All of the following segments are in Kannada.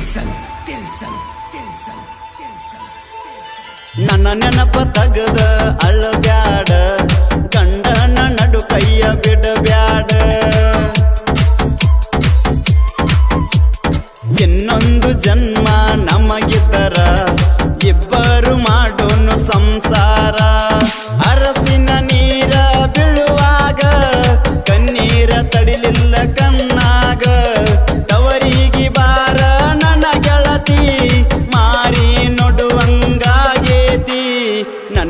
ತಿಳ್ಸನ್ ತಿಳ್ಸನ್ Tilson. ನನ್ನ ನೆನಪ ತಗದ ಅಳಬ್ಯಾಡ ಗಂಡನ ನಡು ಕೈಯ ಬಿಡಬ್ಯಾಡ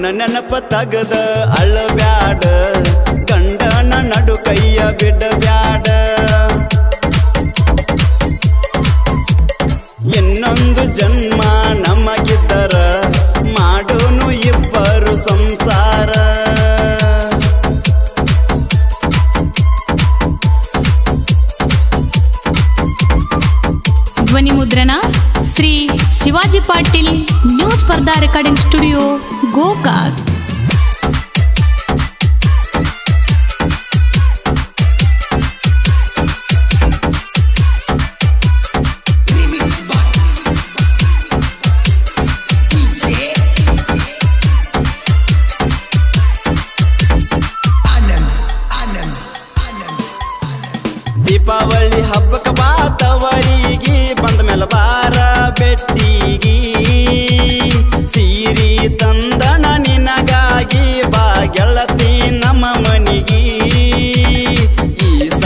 ನನ್ನ ನೆನಪ ತಗದ ಅಳಬ್ಯಾಡ, ಗಂಡನ ನಡು ಕೈಯ ಬಿಡಬ್ಯಾಡ. ಇನ್ನೊಂದು ಜನ್ಮ ನಮಗಿದ್ದರ, ಮಾಡೋನು ಇಬ್ಬರು ಸಂಸಾರ. ಧ್ವನಿ ಮುದ್ರಣ ಶ್ರೀ ಶಿವಾಜಿ ಪಾಟೀಲ್ ನ್ಯೂ ಸ್ಪರ್ಧಾ ರೆಕಾರ್ಡಿಂಗ್ ಸ್ಟುಡಿಯೋ. Gokak.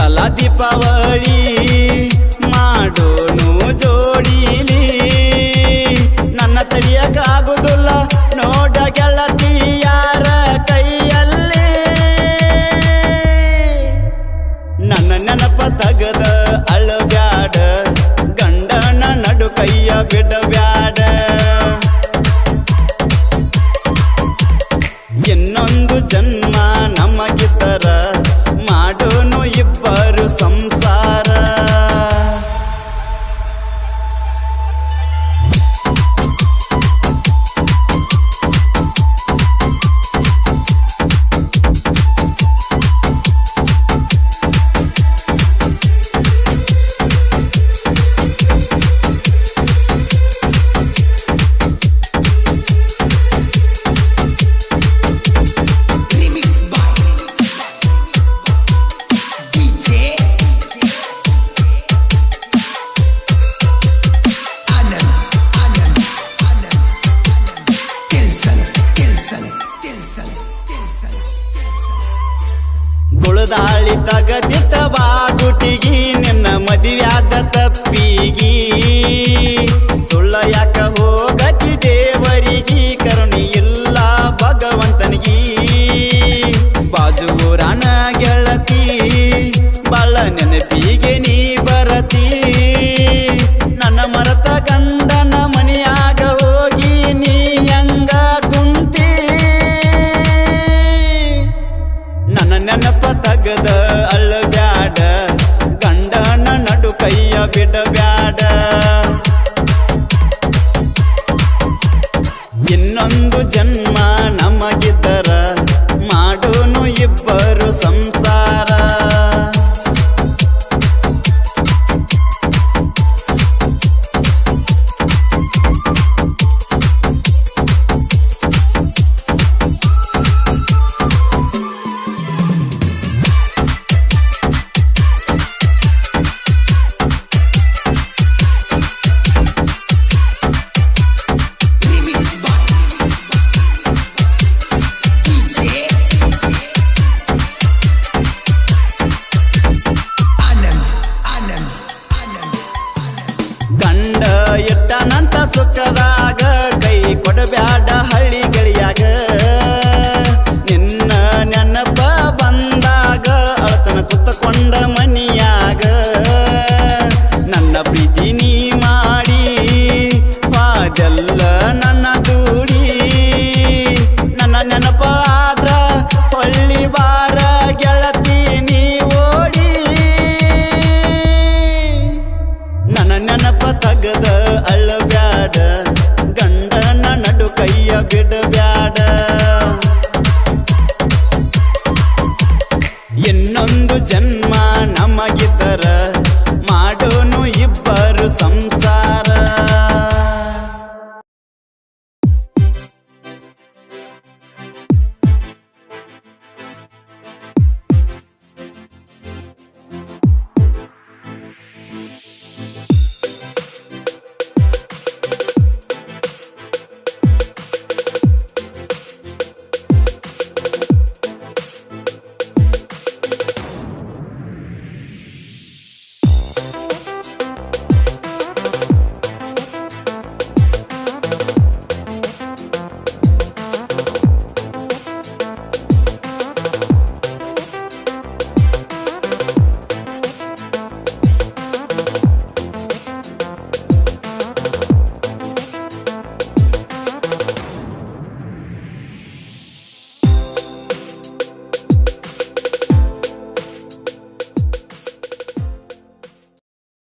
ಸಲ ದೀಪಾವಳಿ ಮಾಡೋನು ಜೋಡಿಲಿ. ನನ್ನ ತಡಿಯಕ್ಕಾಗುದಿಲ್ಲ, ನೋಡ ಗೆಳತಿ ಯಾರ ಕೈಯಲ್ಲಿ. ನನ್ನ ನೆನಪ ತಗದ ಅಳಬ್ಯಾಡ, ಗಂಡನ ನಡು ಕೈಯ ಬಿಡಬ್ಯಾಡ. ಇನ್ನೊಂದು ಜನ್ಮ ತಗದಿಟ್ಟ ನಿನ್ನ ಮದುವ್ಯಾದ ತಪ್ಪಿಗಿ. ಸುಳ್ಳ ಯಾಕ ಹೋಗತಿ ದೇವರಿಗಿ, ಕರುಣಿ ಇಲ್ಲ ಭಗವಂತನಿಗಿ. ಬಾಜು ಊರನ ಗೆಳತಿ ಬಾಳ ನೆನಪಿಗೆ ನೀ ಬರತಿ. ನನ್ನ ಮರತ ಗಂಡನ ಮನೆಯಾಗ ಹೋಗಿ ನೀ ಹೆಂಗ ಕುಂತಿ. ನನ್ನ ನೆನಪ ತಗದ ಬಿಡಬ್ಯಾಡ ಇನ್ನೊಂದು ಜನ್ಮ Anand. ಜನ್ಮ ನಮಗೆ